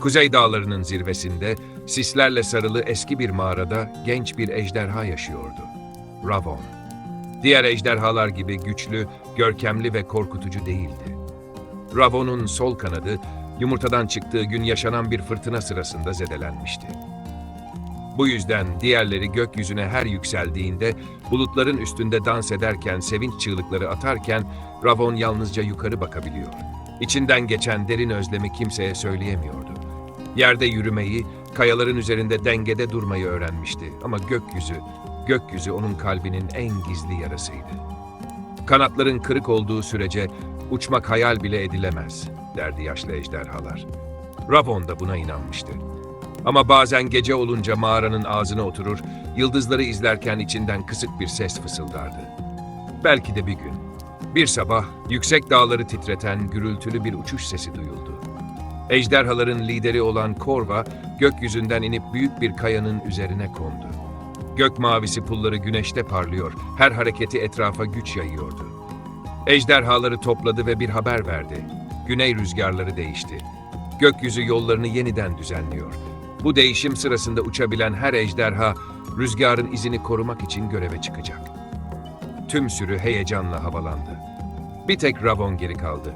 Kuzey Dağları'nın zirvesinde sislerle sarılı eski bir mağarada genç bir ejderha yaşıyordu. Ravon. Diğer ejderhalar gibi güçlü, görkemli ve korkutucu değildi. Ravon'un sol kanadı yumurtadan çıktığı gün yaşanan bir fırtına sırasında zedelenmişti. Bu yüzden diğerleri gökyüzüne her yükseldiğinde, bulutların üstünde dans ederken, sevinç çığlıkları atarken Ravon yalnızca yukarı bakabiliyor. İçinden geçen derin özlemi kimseye söyleyemiyordu. Yerde yürümeyi, kayaların üzerinde dengede durmayı öğrenmişti ama gökyüzü, gökyüzü onun kalbinin en gizli yarasıydı. Kanatların kırık olduğu sürece uçmak hayal bile edilemez, derdi yaşlı ejderhalar. Ravon da buna inanmıştı. Ama bazen gece olunca mağaranın ağzına oturur, yıldızları izlerken içinden kısık bir ses fısıldardı. Belki de bir gün. Bir sabah yüksek dağları titreten gürültülü bir uçuş sesi duyuldu. Ejderhaların lideri olan Korva gökyüzünden inip büyük bir kayanın üzerine kondu. Gök mavisi pulları güneşte parlıyor, her hareketi etrafa güç yayıyordu. Ejderhaları topladı ve bir haber verdi. Güney rüzgarları değişti. Gökyüzü yollarını yeniden düzenliyor. Bu değişim sırasında uçabilen her ejderha rüzgarın izini korumak için göreve çıkacak. Tüm sürü heyecanla havalandı. Bir tek Ravon geri kaldı.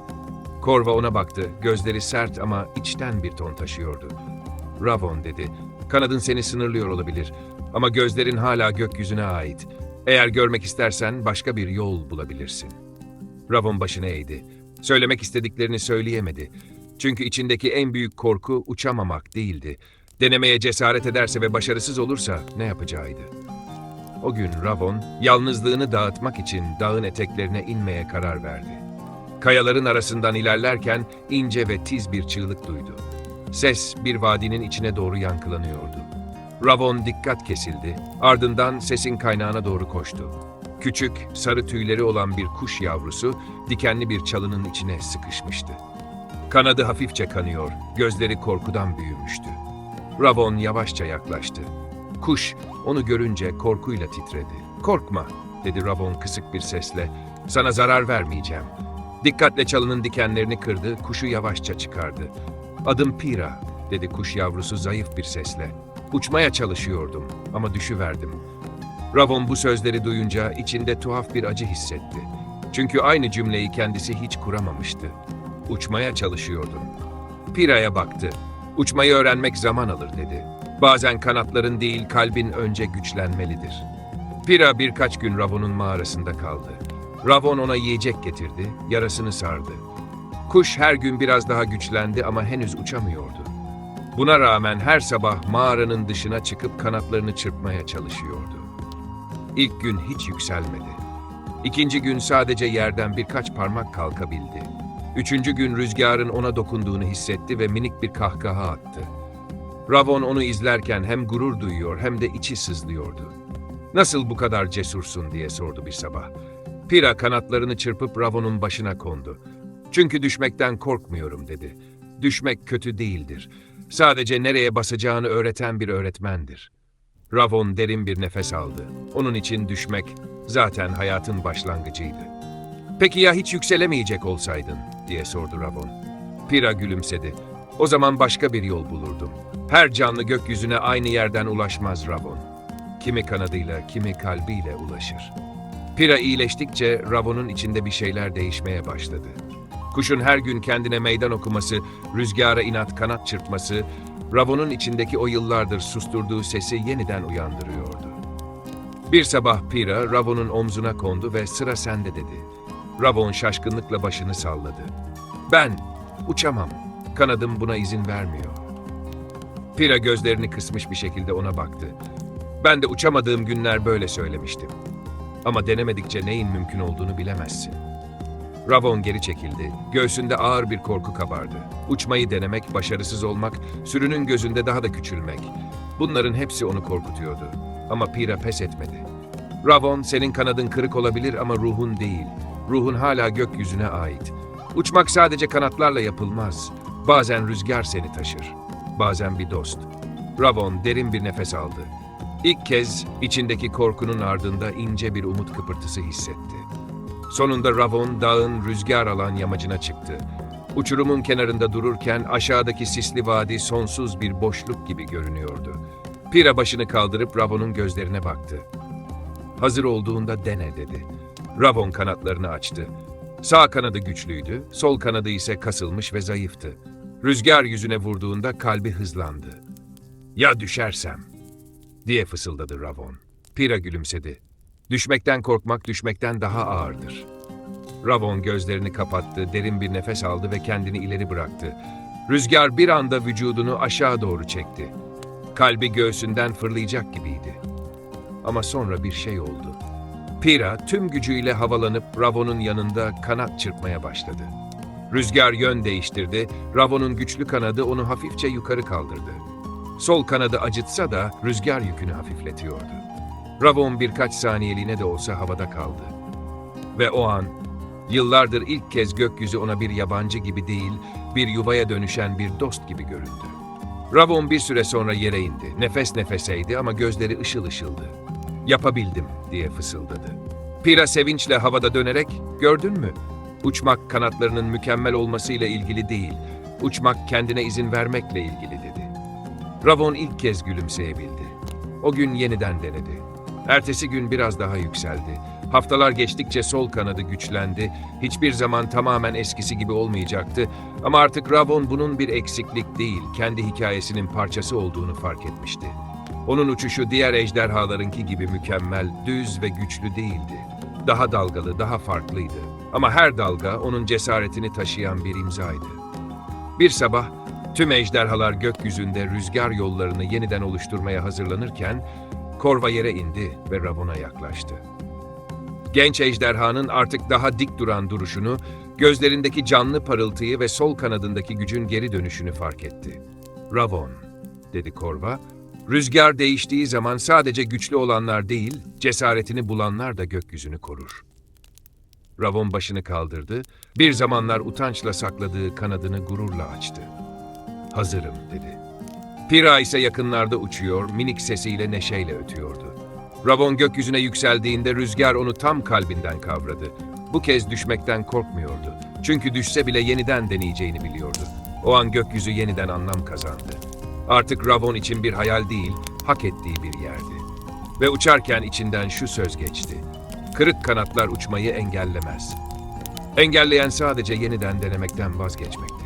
Korva ona baktı, gözleri sert ama içten bir ton taşıyordu. Ravon dedi, kanadın seni sınırlıyor olabilir ama gözlerin hala gökyüzüne ait. Eğer görmek istersen başka bir yol bulabilirsin. Ravon başını eğdi. Söylemek istediklerini söyleyemedi. Çünkü içindeki en büyük korku uçamamak değildi. Denemeye cesaret ederse ve başarısız olursa ne yapacağıydı. O gün Ravon, yalnızlığını dağıtmak için dağın eteklerine inmeye karar verdi. Kayaların arasından ilerlerken ince ve tiz bir çığlık duydu. Ses bir vadinin içine doğru yankılanıyordu. Ravon dikkat kesildi, ardından sesin kaynağına doğru koştu. Küçük, sarı tüyleri olan bir kuş yavrusu dikenli bir çalının içine sıkışmıştı. Kanadı hafifçe kanıyor, gözleri korkudan büyümüştü. Ravon yavaşça yaklaştı. Kuş onu görünce korkuyla titredi. "Korkma," dedi Ravon kısık bir sesle. "Sana zarar vermeyeceğim." Dikkatle çalının dikenlerini kırdı, kuşu yavaşça çıkardı. "Adım Pira," dedi kuş yavrusu zayıf bir sesle. "Uçmaya çalışıyordum ama düşüverdim." Ravon bu sözleri duyunca içinde tuhaf bir acı hissetti. Çünkü aynı cümleyi kendisi hiç kuramamıştı. Uçmaya çalışıyordun. Pira'ya baktı. Uçmayı öğrenmek zaman alır dedi. Bazen kanatların değil kalbin önce güçlenmelidir. Pira birkaç gün Ravon'un mağarasında kaldı. Ravon ona yiyecek getirdi, yarasını sardı. Kuş her gün biraz daha güçlendi ama henüz uçamıyordu. Buna rağmen her sabah mağaranın dışına çıkıp kanatlarını çırpmaya çalışıyordu. İlk gün hiç yükselmedi. İkinci gün sadece yerden birkaç parmak kalkabildi. Üçüncü gün rüzgarın ona dokunduğunu hissetti ve minik bir kahkaha attı. Ravon onu izlerken hem gurur duyuyor hem de içi sızlıyordu. Nasıl bu kadar cesursun diye sordu bir sabah. Pira kanatlarını çırpıp Ravon'un başına kondu. Çünkü düşmekten korkmuyorum dedi. Düşmek kötü değildir. Sadece nereye basacağını öğreten bir öğretmendir. Ravon derin bir nefes aldı. Onun için düşmek zaten hayatın başlangıcıydı. Peki ya hiç yükselemeyecek olsaydın? diye sordu Ravon. Pira gülümsedi. O zaman başka bir yol bulurdum. Her canlı gökyüzüne aynı yerden ulaşmaz Ravon. Kimi kanadıyla, kimi kalbiyle ulaşır. Pira iyileştikçe Ravon'un içinde bir şeyler değişmeye başladı. Kuşun her gün kendine meydan okuması, rüzgara inat kanat çırpması, Ravon'un içindeki o yıllardır susturduğu sesi yeniden uyandırıyordu. Bir sabah Pira Ravon'un omzuna kondu ve sıra sende dedi. Ravon şaşkınlıkla başını salladı. Ben uçamam. Kanadım buna izin vermiyor. Pira gözlerini kısmış bir şekilde ona baktı. Ben de uçamadığım günler böyle söylemiştim. Ama denemedikçe neyin mümkün olduğunu bilemezsin. Ravon geri çekildi. Göğsünde ağır bir korku kabardı. Uçmayı denemek, başarısız olmak, sürünün gözünde daha da küçülmek. Bunların hepsi onu korkutuyordu. Ama Pira pes etmedi. Ravon, senin kanadın kırık olabilir ama ruhun değil. Ruhun hala gökyüzüne ait. Uçmak sadece kanatlarla yapılmaz. Bazen rüzgar seni taşır. Bazen bir dost. Ravon derin bir nefes aldı. İlk kez içindeki korkunun ardında ince bir umut kıpırtısı hissetti. Sonunda Ravon dağın rüzgar alan yamacına çıktı. Uçurumun kenarında dururken aşağıdaki sisli vadi sonsuz bir boşluk gibi görünüyordu. Pira başını kaldırıp Ravon'un gözlerine baktı. Hazır olduğunda dene dedi. Ravon kanatlarını açtı. Sağ kanadı güçlüydü, sol kanadı ise kasılmış ve zayıftı. Rüzgar yüzüne vurduğunda kalbi hızlandı. Ya düşersem? Diye fısıldadı Ravon. Pira gülümsedi. Düşmekten korkmak düşmekten daha ağırdır. Ravon gözlerini kapattı, derin bir nefes aldı ve kendini ileri bıraktı. Rüzgar bir anda vücudunu aşağı doğru çekti. Kalbi göğsünden fırlayacak gibiydi. Ama sonra bir şey oldu. Pira tüm gücüyle havalanıp Ravon'un yanında kanat çırpmaya başladı. Rüzgar yön değiştirdi, Ravon'un güçlü kanadı onu hafifçe yukarı kaldırdı. Sol kanadı acıtsa da rüzgar yükünü hafifletiyordu. Ravon birkaç saniyeliğine de olsa havada kaldı. Ve o an, yıllardır ilk kez gökyüzü ona bir yabancı gibi değil, bir yuvaya dönüşen bir dost gibi göründü. Ravon bir süre sonra yere indi. Nefes nefeseydi ama gözleri ışıl ışıldı. Yapabildim diye fısıldadı. Pira sevinçle havada dönerek, gördün mü? Uçmak kanatlarının mükemmel olmasıyla ilgili değil, uçmak kendine izin vermekle ilgili dedi. Ravon ilk kez gülümseyebildi. O gün yeniden denedi. Ertesi gün biraz daha yükseldi. Haftalar geçtikçe sol kanadı güçlendi. Hiçbir zaman tamamen eskisi gibi olmayacaktı. Ama artık Ravon bunun bir eksiklik değil, kendi hikayesinin parçası olduğunu fark etmişti. Onun uçuşu diğer ejderhalarınki gibi mükemmel, düz ve güçlü değildi. Daha dalgalı, daha farklıydı. Ama her dalga onun cesaretini taşıyan bir imzaydı. Bir sabah tüm ejderhalar gökyüzünde rüzgar yollarını yeniden oluşturmaya hazırlanırken Korva yere indi ve Ravon'a yaklaştı. Genç ejderhanın artık daha dik duran duruşunu, gözlerindeki canlı parıltıyı ve sol kanadındaki gücün geri dönüşünü fark etti. Ravon, dedi Korva, rüzgar değiştiği zaman sadece güçlü olanlar değil, cesaretini bulanlar da gökyüzünü korur. Ravon başını kaldırdı, bir zamanlar utançla sakladığı kanadını gururla açtı. Hazırım, dedi. Pira ise yakınlarda uçuyor, minik sesiyle neşeyle ötüyordu. Ravon gökyüzüne yükseldiğinde rüzgar onu tam kalbinden kavradı. Bu kez düşmekten korkmuyordu. Çünkü düşse bile yeniden deneyeceğini biliyordu. O an gökyüzü yeniden anlam kazandı. Artık Ravon için bir hayal değil, hak ettiği bir yerdi. Ve uçarken içinden şu söz geçti. Kırık kanatlar uçmayı engellemez. Engelleyen sadece yeniden denemekten vazgeçmek.